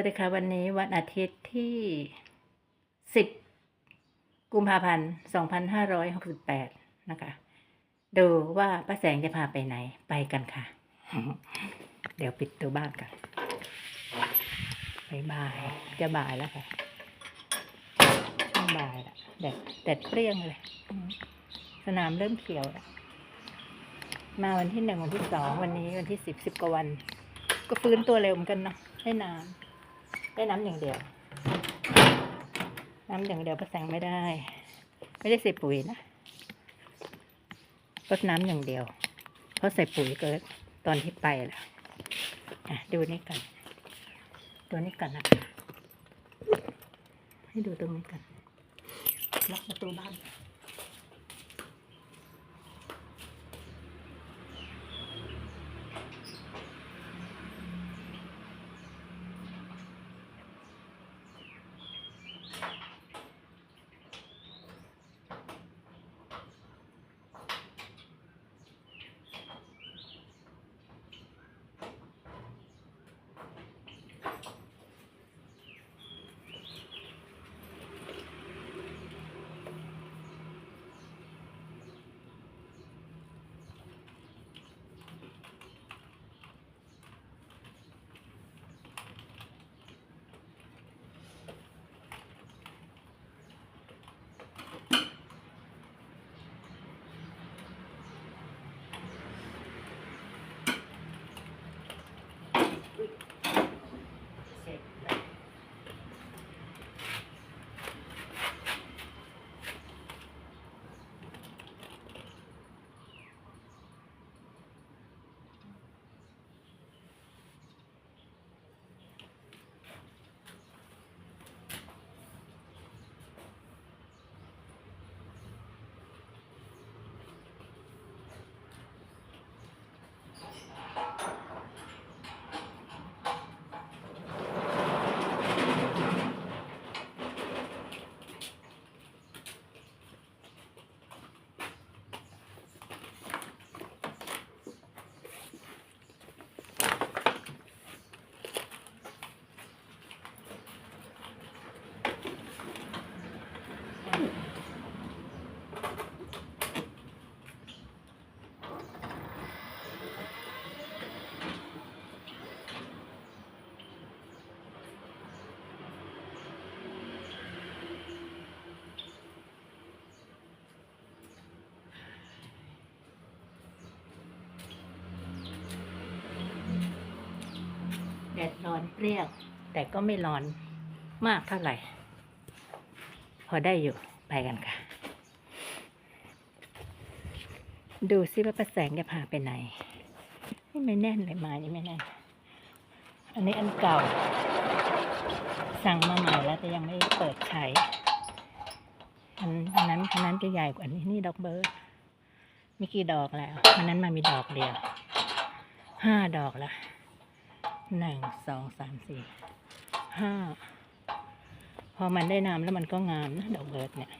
วัสดีค่ะวันนี้วันอาทิตย์ที่ 10 กุมภาพันธ์ 2568 นะคะ ดูว่าป้าแสงจะพาไปไหนไปกันค่ะ เดี๋ยวปิดตัวบ้านกันบายบายจะบ่ายแล้วค่ะช่วงบ่ายละแดดแดดเปรี้ยงเลย สนามเริ่มเขียวแล้วมาวันที่หนึ่งวันที่สองวันนี้วันที่สิบสิบกว่าวัน ก็ฟื้นตัวเร็วเหมือนกันเนาะได้น้ำ ได้น้ำอย่างเดียว น้ำอย่างเดียวประแสงไม่ได้ ไม่ได้ใส่ปุ๋ยนะรดน้ำอย่างเดียว เพราะใส่ปุ๋ยเกิดตอนที่ไปแล้วอะดูนี่กันดูนี่กันนะคะให้ดูตรงนี้กันล็อกประตูบ้าน แดดร้อนเปรี้ยงแต่ก็ไม่ร้อนมากเท่าไหร่ พอได้อยู่ไปกันค่ะ ดูซิว่าป้าแสงจะพาไปไหน นี่ไม่แน่นเลยมายังไม่แน่น อันนี้อันเก่า สั่งมาใหม่แล้วแต่ยังไม่เปิดใช้อันอันนั้นอันนั้นจะใหญ่กว่านี้นี่ดอกเบิร์ดมีกี่ดอกแล้วอันนั้นมันมีดอกเดียวห้าดอกและ หนึ่งสองสามสี่ห้าพอมันได้น้ำแล้วมันก็งามนะดอกเบิร์ดเนี่ย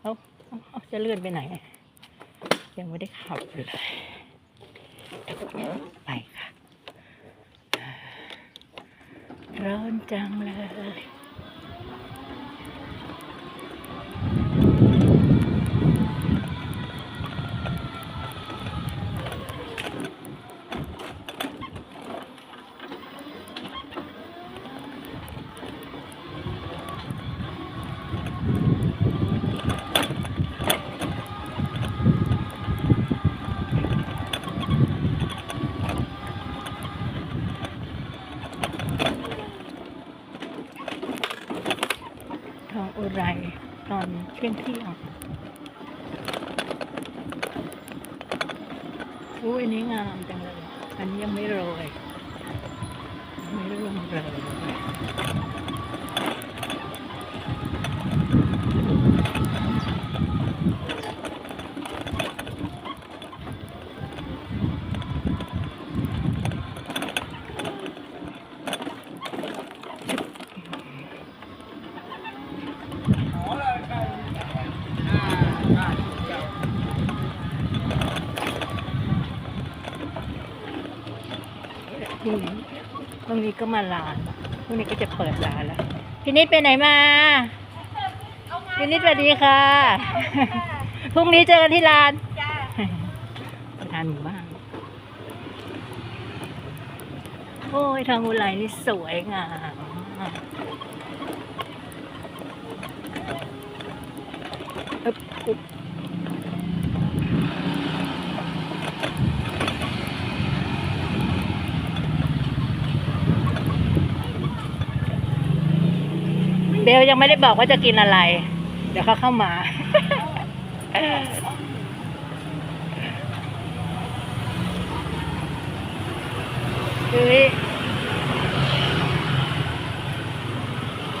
เอาเอาเอาจะเลื่อนไปไหน ยังไม่ได้ขับเลยไปค่ะร้อนจังเลย ตอนเที่ยงเที่ยงอุ้ยอันนี้งามจังเลย อันนี้ยังไม่โรยยังไม่ร่วงเลยที่ตรง นี้นี้ก็มาร้านพรุ่งนี้ก็จะเปิดร้านแล้วพี่นิดไปไหนมาพี่นิดสวัสดีค่ะ พรุ่งนี้เจอกันที่ร้านประธานหมู่บ้านโอ้ยทางอุไรนี่สวยงามมากอึ๊บ บเบลยังไม่ได้บอกว่าจะกินอะไร เดี๋ยวเขาเข้ามาเฮ้ย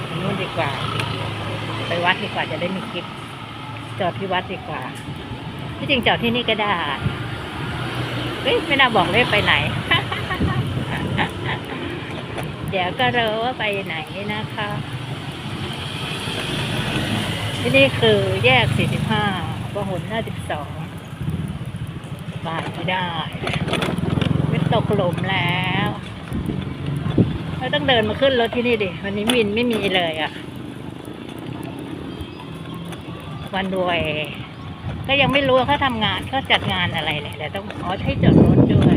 ไปนู่นดีกว่า ไปวัดดีกว่าจะได้มีคลิป จอดที่วัดดีกว่า ที่จริงจอดที่นี่ก็ได้ เฮ้ย ไม่น่าบอกเลยไปไหน เดี๋ยวก็รู้ว่าไปไหนนะคะ ที่นี่คือแยก 45พหล52บาทไม่ได้ไม่ตกหลุมแล้วเราต้องเดินมาขึ้นรถที่นี่ดิ วันนี้มินไม่มีเลยอะ่ะ วันรวย ก็ยังไม่รู้ว่าเขาทำงานเขาจัดงานอะไรเลยแต่ต้องขอใช้จอดรถด้วย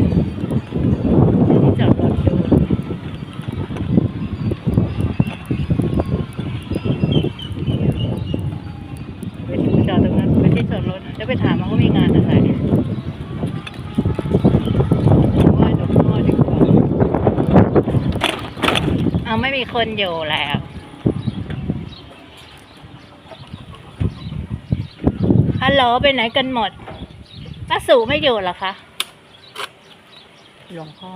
ใช้ที่จอดรถด้วยไปจอดตรงนั้นไปที่จอดรถจะไปถามว่าเขามีงานอะไร ไหว้หลวงพ่อดีกว่าเอาไม่มีคนอยู่แล้ว ฮัลโหลไปไหนกันหมดป้าสุไม่อยู่หรอคะ หลวงพ่อ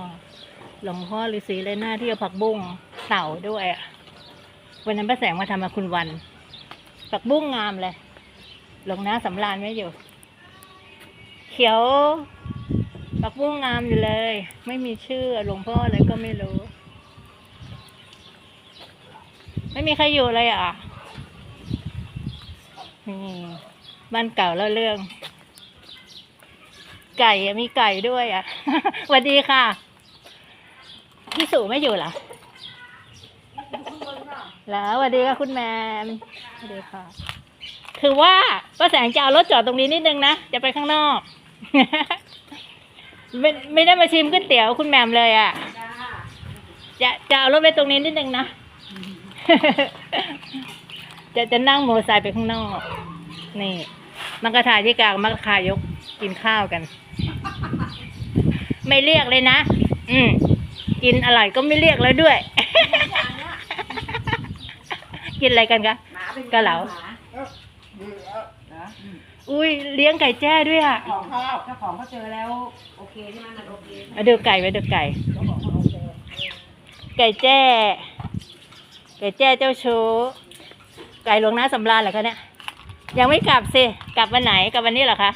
หลวงพ่อฤาษีเลยหน้าที่เอาผักบุ้งเต่าด้วยอะวันนั้นป้าแสงมาทำมาคุณวัน ผักบุ้งงามเลย หลวงน้าสำราญไม่อยู่ เขียวปักบุ้งงามอยู่เลย ไม่มีชื่อหลวงพ่ออะไรก็ไม่รู้ ไม่มีใครอยู่เลยอะนี่บ้านเก่าแล้วเรื่อง ไก่มีไก่ด้วยอะสวัสดีค่ะ พี่สุไม่อยู่เหรอแล้วสวัสดีค่ะคุณแมมสวัสดีค่ะ คือว่าป้าแสงจะเอารถจอดตรงนี้นิดนึงนะ จะไปข้างนอก ไม่ไม่ได้มาชิมก๋วยเตี๋ยวคุณแม่มเลยอะ จะจะเอารถไปตรงนี้นิดนึงนะ จะจะนั่งโมอไซค์ไปข้างนอก นี่ มังกรถ่ายที่กลางมังกรขายกกินข้าวกัน ไม่เรียกเลยนะ อืม กินอร่อยก็ไม่เรียกแล้วด้วย กินอะไรกันคะกะเหลาอุ้ยเลี้ยงไก่แจ้ด้วยอะของเขาเจ้าของเขาเจอแล้วโอเคใช่ไหมมันโอเคมาดูไก่มาดูไก่เขาบอกว่าโอ เคไก่แจ้ไก่แจ้เจ้าชู้ไก่หลวงน้าสำราญเหรอคะเนี่ย ยังไม่กลับสิ กลับวันไหน กลับวันนี้เหรอคะ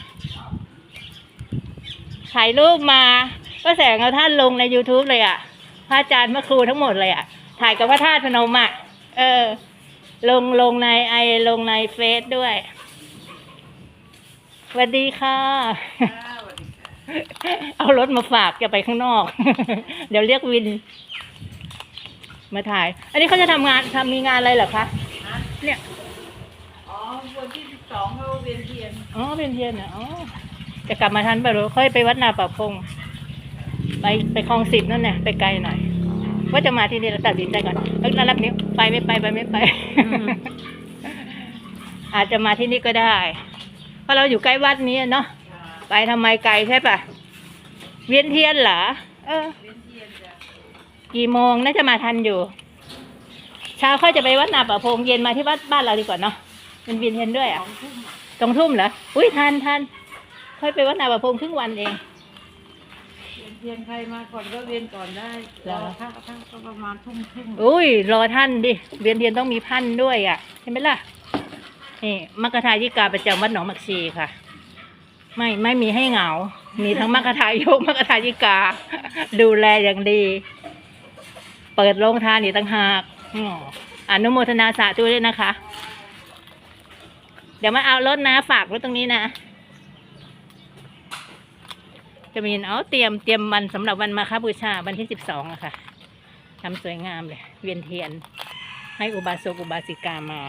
ถ่ายรูปมาก็แสงเอาท่านลงใน youtube เลยอะ พระอาจารย์พระครูทั้งหมดเลยอะ ถ่ายกับพระธาตุพนมอะ เออ ลงลงในไอลงในเฟซด้วยสวัสดีค่ะ เอารถมาฝากจะไปข้างนอก เดี๋ยวเรียกวิน มาถ่าย อันนี้เขาจะทำงานทำมีงานอะไรเหรอคะ เนี่ย อ๋อ วันที่สิบสองเขาเวียนเทียนอ๋อเป็นเทียนเหรออ๋อ จะกลับมาทันไปะหรือค่อยไปวัดนาป่าพง ไปไปคลองสิบนั่นเนี่ยไปไกลหน่อย ว่าจะมาที่นี่แล้วตัดสินใจก่อนเอ้ยแล้วรับนิ้วไปไม่ไปไปไม่ไป อาจจะมาที่นี่ก็ได้ เพราะเราอยู่ใกล้วัดนี้อะเนาะ ไปทำไมไกลใช่ปะเวียนเทียนเหรอ เออ เวียนเทียนจ้ะ กี่โมงน่าจะมาทันอยู่ เช้าค่อยจะไปวัดนาป่าพงเย็นมาที่วัดบ้านเราดีกว่าเนาะเป็นเวียนเทียนด้วยสอะองทุ่มอะตรงทุ่มเหรออุ้ยทันทันค่อยไปวัดนาป่าพงครึ่งวันเองเวียนเทียนใครมาก่อนก็เวียนก่อนได้เหรอรอถ้าถ้าก็ประมาณทุ่มครึ่งอุ้ยรอท่านดิเวียนเทียนต้องมีพันด้วยอะเห็นไหมล่ะนี่มัคคทายิกาประจำวัดหนองมักชีค่ะ ไม่ไม่มีให้เหงา มีทั้งมัคคทายกมัคคทายิกา ดูแลอย่างดีเปิดโรงทานอีกต่างหากอนุโมทนาสาธุด้วยนะคะ เดี๋ยวมาเอารถนะฝากรถตรงนี้นะจะมีเอาเตรียมเตรียมวันสำหรับวันมาคบูชาวันที่สิบสองอะค่ะทำสวยงามเลย เวียนเทียน ให้อุบาสกอุบาสิกามา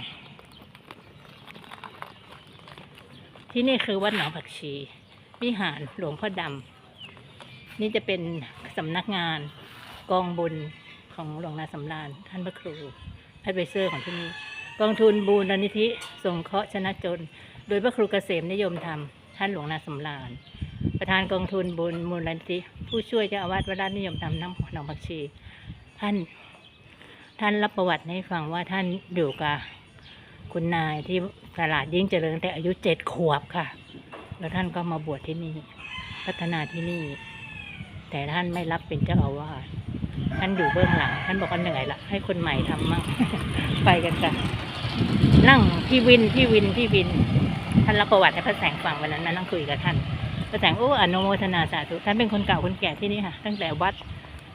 ที่นี่คือวัดหนองผักชี วิหารหลวงพ่อดำนี่จะเป็นสำนักงานกองบุญ ของหลวงนาสำราญท่านพระครูแอดไวเซอร์ของที่นี่กองทุนบูรณนิธิสงเคราะห์ชนะจน โดยพระครูเกษมนิยมธรรมท่านหลวงนาสำราญ ประธานกองทุนบุญมูลนิธิผู้ช่วยเจ้าอาวาสวัดราชนิยมธรรมน้ำหนองผักชี ท่านท่านรับประวัติให้ฟังว่าท่านอยู่กับคุณนายที่ตลาดยิ่งเจริญแต่อายุเจ็ดขวบค่ะ แล้วท่านก็มาบวชที่นี่ พัฒนาที่นี่ แต่ท่านไม่รับเป็นเจ้าอาวาส ท่านอยู่เบื้องหลัง ท่านบอกว่าเหนื่อยละให้คนใหม่ทำมั่งไปกันค่ะนั่งพี่วินพี่วินพี่วิน ท่านรับประวัติให้พระแสงฟังวันนั้นมานั่งคุยกับท่านพระแสงโอ้อนุโมทนาสาธุท่านเป็นคนเก่าคนแก่ที่นี่ค่ะ ตั้งแต่วัด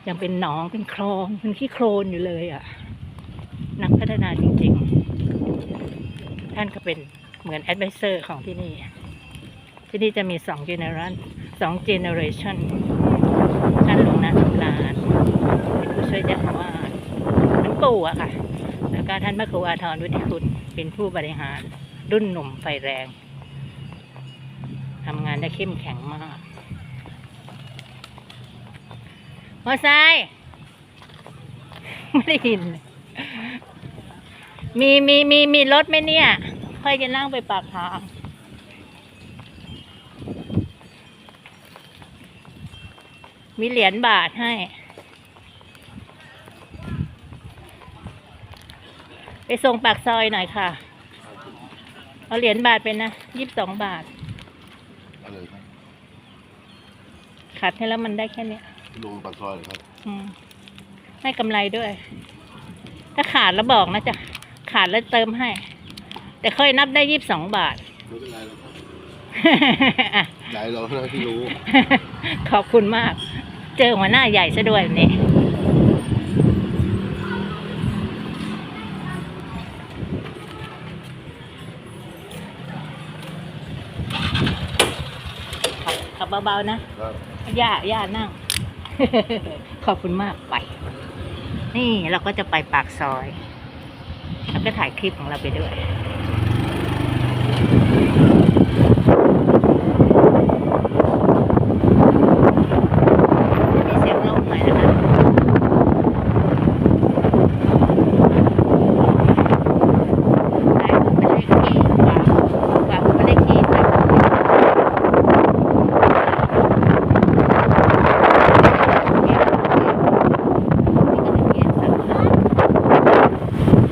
ยังเป็นหนองเป็นคลองเป็นขี้โคลนอยู่เลยอะนักพัฒนาจริงๆ ท่านก็เป็นเหมือนแอดไวเซอร์ของที่นี่ ที่นี่จะมีสองเจเนอเรชันสองเจเนอเรชันท่านหลวงนาสำราญ ยเจ้าอาวาท่านปู่อะค่ะ แล้วก็ท่านพระครูอาทรวุฒิคุณเป็นผู้บริหารรุ่นหนุ่มไฟแรงทำงานได้เข้มแข็งมากมอไซค์ไม่ได้ยิน มีมีมีมีรถไหมเนี่ย ค่อยจะนั่งไปปากทางมีเหรียญบาทให้ ไปส่งปากซอยหน่อยค่ะ เอาเหรียญบาทเป็นนะยี่สิบสองบาท อะไรครับขัดให้แล้วมันได้แค่เนี้ยลงปากซอยเหรอครับอืมให้กำไรด้วย ถ้าขาดแล้วบอกนะจ๊ะ ขาดแล้วเติมให้ แต่ค่อยนับได้ยี่สิบสองบาท ไม่เป็นไรหรอกครับอะใจเราเท่านั้นที่รู้ ขอบคุณมาก เจอหัวหน้าใหญ่ซะด้วยวันนี่ เบาๆนะ ครับย่าย่านั่ง ขอบคุณมากไป นี่เราก็จะไปปากซอย แล้วก็ถ่ายคลิปของเราไปด้วย มีเสียงลมหน่อยนะคะถ่ายรูปเป็นเลขที่กว่าฝากเป็นเลขที่ถ่ายรูปเป็น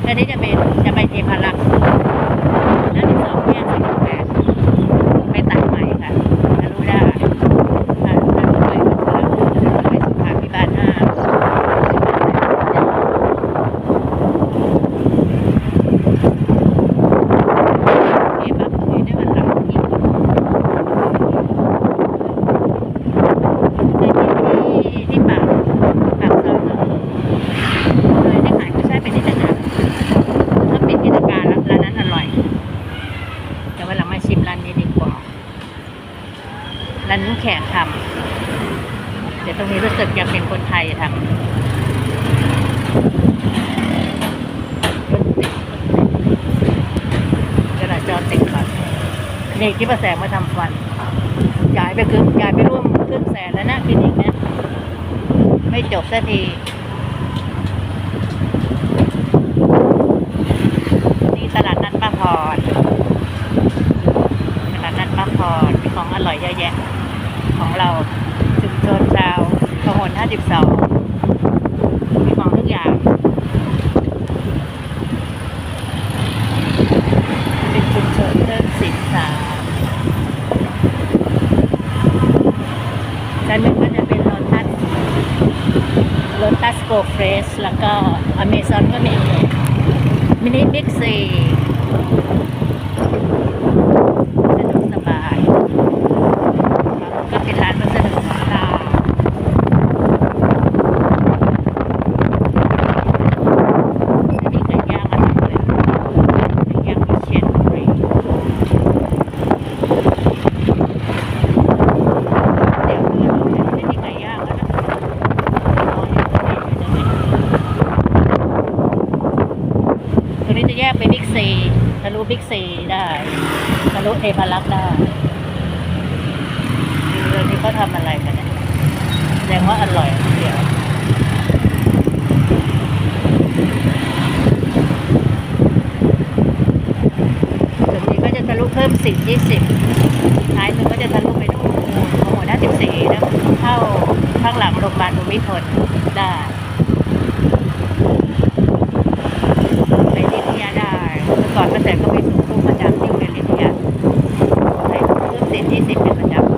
อันนี้จะ เป็นจะไปเทพารังที่สองแยกสี่สิบแปดไปตัดใหม่ค่ะแล้วรู้ได้ค่ะแล้วก็ไปไปสุขาพิบาลห้าเก็บแบบนี้ได้วันหลังอีกที่ที่ปากปากซอยเมืองเลยได้ขายกุ้ยช่ายเป็นนิจนาถ้าเป็นกิจการแล้วร้านนั้นอร่อย แต่ว่าเรามาชิมร้านนี้ดีกว่า ร้านแขกทำแต่ตรงนี้รู้สึกจะเป็นคนไทยทำจราจรติดขัด นี่คิดว่าแสงมาทำฟันย้ายไปครึ่งย้ายไปร่วมครึ่งแสนแล้วนะคลินิกเนี้ยไม่จบสักทีนี่ตลาดนัดป้าพรตลาดนัดป้าพรมีของอร่อยเยอะแยะ ของเราชุมชนชาวพหล52 มีของทุกอย่าง เป็นชุมชนเรื่องสินสาด้านหนึ่งก็จะเป็นโลตัสโลตัสโก เฟสแล้วก็อเมซอนก็มีมินิบิ๊กซีสะดวกสบาย ก็เป็นร้านวัสดุของเราอันนี้ไก่ย่างอร่อยเลยไก่ย่างวิเชียรบุรีเดี๋ยวเพื่อนอันนี้ไก่ย่างแล้วนะอ๋อนี่ตรงนี้อยู่ตรงนี้ แยกไปบิ๊กซีทะลุบิ๊กซีได้ทะลุเท พารักษ์ได้เรื่องนี้เขาทำอะไรกันเนี่ยแสดงว่าอร่อยเดียวจุดนี้ก็จะทะลุเพิ่มสิบยี่สิบท้ายมือก็จะทะลุไปดูโอ้โหหน้าสิบสี่แล้วเข้าข้างหลังโรงพยาบาลภูมิพลได้ไปลิทยาได้ก่อนป้าแตนก็ไปส่งลูกประจำที่งเรียนลิทยาไปเพิ่ม สิบยี่สิบเป็นประจำ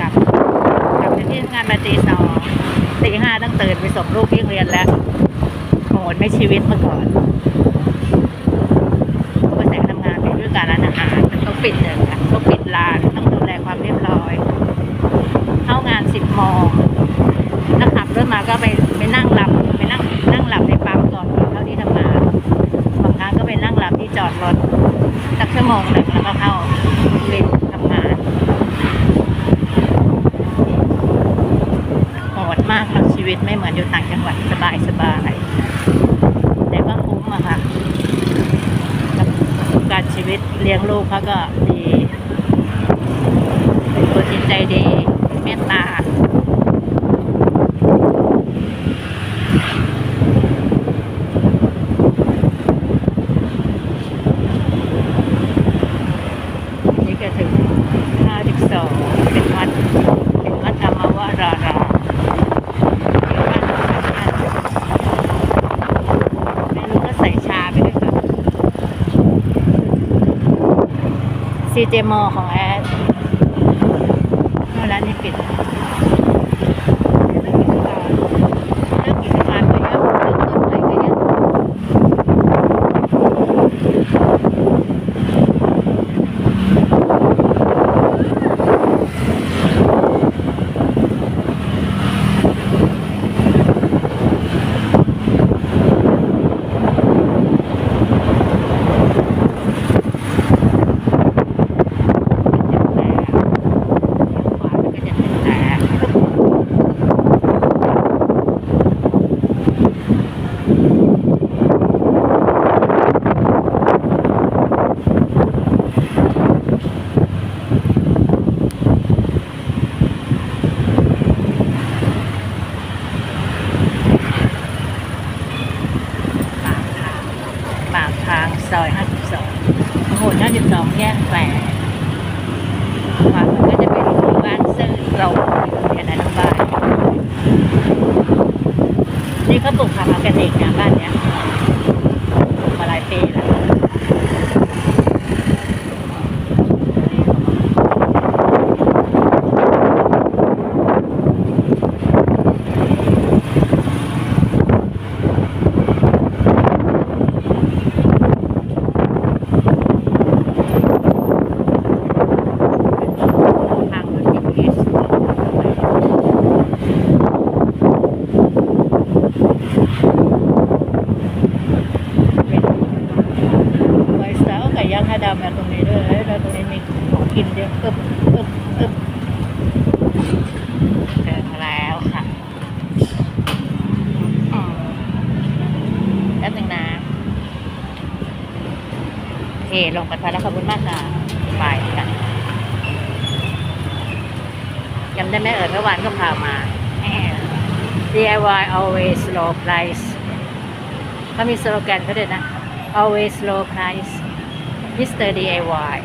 กลับกลับที่ทำงานมาตีสองตีห้าต้องตื่นไปส่งลูกที่โรงเรียนแล้วโหดไม่ชีวิตเมื่อก่อนป้าแสงทำงานเป็นด้วยการร้านอาหารมันต้องปิดเลยค่ะต้องปิดร้านต้องดูแลความเรียบร้อย เข้างานสิบโมง แล้วขับรถมาก็ไปไปนั่งหลับไปนั่งนั่งหลับในปั๊มก่อนเข้าที่ทำงานบางครั้งก็ไปนั่งหลับที่จอดรถสัก ชั่วโมงหนึ่งแล้วก็เข้าเรียนทำงานโหดมากค่ะชีวิตไม่เหมือนอยู่ต่างจังหวัดสบายสบายแต่ก็คุ้มอะค่ะการชีวิตเลี้ยงลูกเขาก็ดีเป็นคนจิตใจดีเมตตา นี่ก็ถึง52เป็นวัด เป็นวัดธรรมวรารามแม่ลูกก็ใส่ชาไปด้วยค่ะ ซีเจมอของแอดร้านนี้ปิดเรื่องกิจการก็เยอะเรื่องต้นไม้ก็เยอะ ปากทางซอย 52พหล52 แยกแฝดขวามือก็จะเป็นหมู่บ้านซื่อตรงแค่นั้นทั้งบ้าน ก็ปลูกผักออร์แกนิกนะบ้านเนี้ยปลูกมาหลายปีแล้ว ทางรถที่พีสไวสตาร์ไก่ย่างฮาดามาตรงนี้ด้วยแล้วตรงนี้มีของกินเยอะอึบอึบอึบเดินมาแล้วค่ะอืมแป๊บหนึงนะโอเค ลงกันไปแล้วขอบคุณมากค่ะบายกันจำได้ไหมเอิญเมื่อวานก็พามา DIY always low price เขามีสโลแกนเขาด้วยนะ always low price Mr. DIY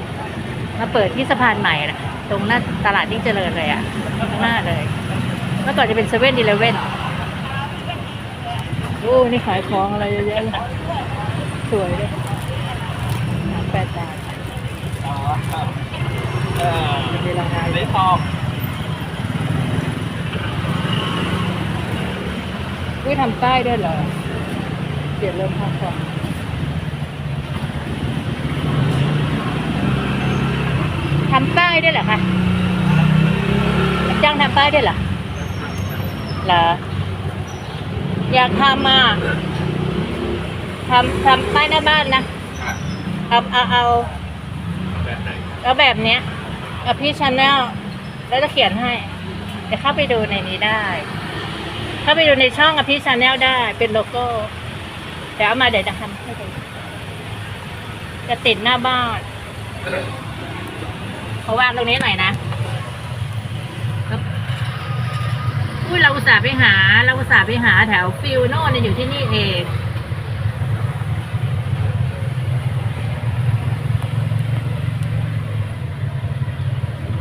มาเปิดที่สะพานใหม่นะตรงหน้าตลาดยิ่งเจริญเลยอะ่ะข้างหน้าเลย เมื่อก่อนจะเป็นเซเว่นอีเลเว่นโอ้ นี่ขายของอะไรเยอะแยะเลยสวยเลย แปดบาทมีราคาไม่พออุ้ยทำป้ายด้วยเหรอเดี๋ยวเริ่มพักก่อนทำป้ายด้วยเหรอคะจ้างทำป้ายด้วยเหรอเหรออยากทำมาทำทำป้หน้าบ้านนะ เอาเอาเอาเอาแบบเนี้ยเอาพี่ชาแนลแล้วจะเขียนให้ เดี๋ยวเข้าไปดูในนี้ได้ เข้าไปดูในช่องอภิชาแนลได้เป็นโลโก้ เดี๋ยวเอามาเดี๋ยวจะทำให้ดูจะติดหน้าบ้านเพราะว่าตรงนี้หน่อยนะอุ้ยเราอุตส่าห์ไปหา เราอุตส่าห์ไปหาแถวฟิวโน่นอยู่ที่นี่เอง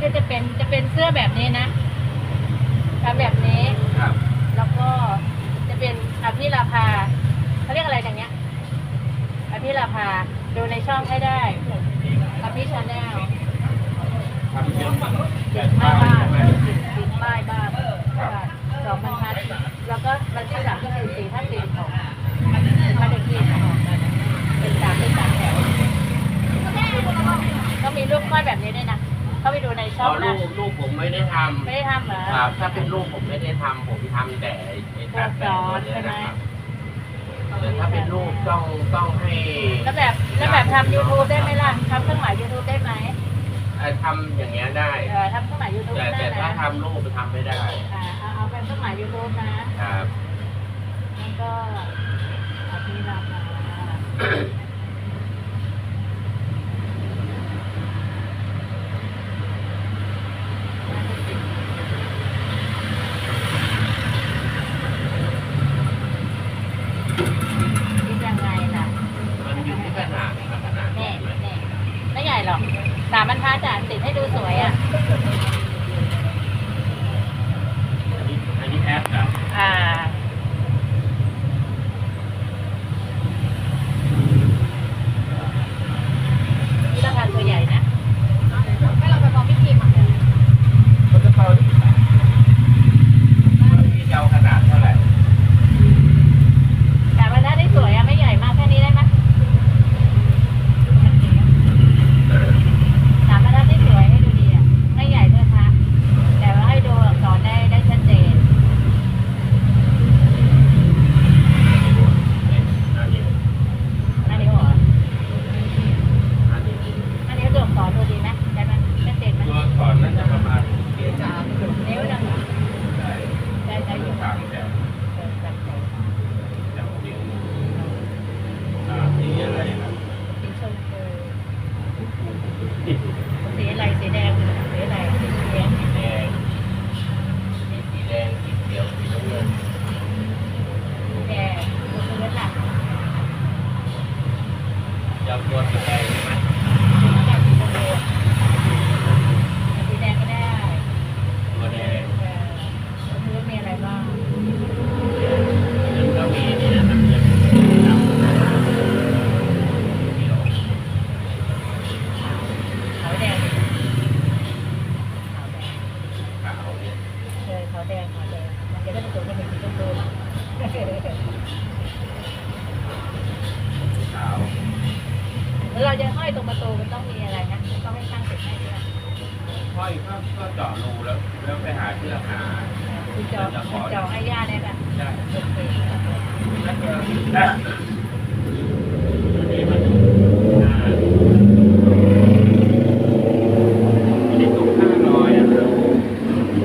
ก็จะเป็นจะเป็นเสื้อแบบนี้นะทำแบบนี้ ครับ แล้วก็จะเป็นอภิราภาเขาเรียกอะไรกันเนี้ยอภิราภาดูในช่องให้ได้อภิชาแนลทำเป็นติดป้ายบ้านติดติดป้ายบ้านสองบรรทัดแล้วก็บรรทัดหลังก็คือสี่ท่านสี่หกบ้านเลขที่เป็นสามเป็นสามแถวก็มีรูปก้อยแบบนี้ด้วยนะ เข้าไปดูในช่อ๋อองลูนะกลูกผมไม่ได้ทไม่ได้ทำเหรอำครับถ้าเป็นลูกผมไม่ได้ทำผมทำแต่ไอ้ไอ้ตัดแบบนี้นะครับแต่ถ้าเป็นลูกต้องต้องให้แล้วแบบแล้วแบบทำ YouTube ได้ไหมล่ะทำเครื่องหมาย YouTube ได้ไหมเอ่อทำอย่างเงี้ยได้เออทำเครื่องหมาย YouTube แต่ได้แต่ถ้านะทำลูกทำไม่ได้อ่าเอาเอาเป็นเครื่องหมาย YouTube นะครับแล้วก็อภิราภา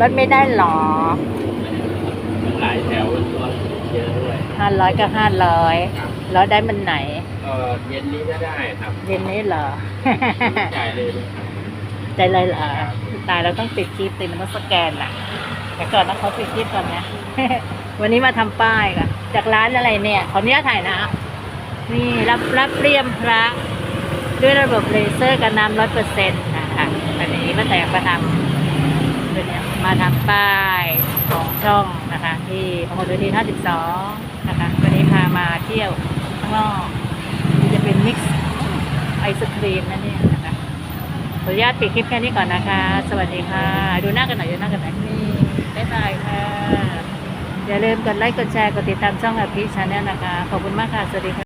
ลดไม่ได้หรอมันหลายแถวตัวเยอะด้วยห้าร้อยก็ห้าร้อยแล้วได้มันไหนเออเย็นนี้ก็ได้ครับเย็นนี้เหรอจ่ายเลยนะครับใจเลยเหรอตายเราต้องปิดคลิปติมันต้องสแกนน่ะ แต่ก่อนต้องเขาปิดคลิปก่อนนะวันนี้มาทำป้ายกันจากร้านอะไรเนี่ยขออนุญาตถ่ายนะ นี่รับรับเรียมพระด้วยระบบเลเซอร์กันน้ำร้อยเปอร์เซ็นต์นะคะวันนี้มาแต่งมาทำเป็นเนี่ย มาทำป้ายของช่องนะคะ ที่พหลโยธิน52 นะคะ วันนี้พามาเที่ยวข้างนอกนี่จะเป็นมิกซ์ไอศครีมนั่นเนี่ยนะคะขออนุญาตปิดคลิปแค่นี้ก่อนนะคะ สวัสดีค่ะ ดูหน้ากันหน่อยดูหน้ากันหน่อยนี่บ๊ายบายค่ะ อย่าลืมกดไลค์กดแชร์กดติดตามช่องอภิชาแนลนะคะ ขอบคุณมากค่ะ สวัสดีค่ะ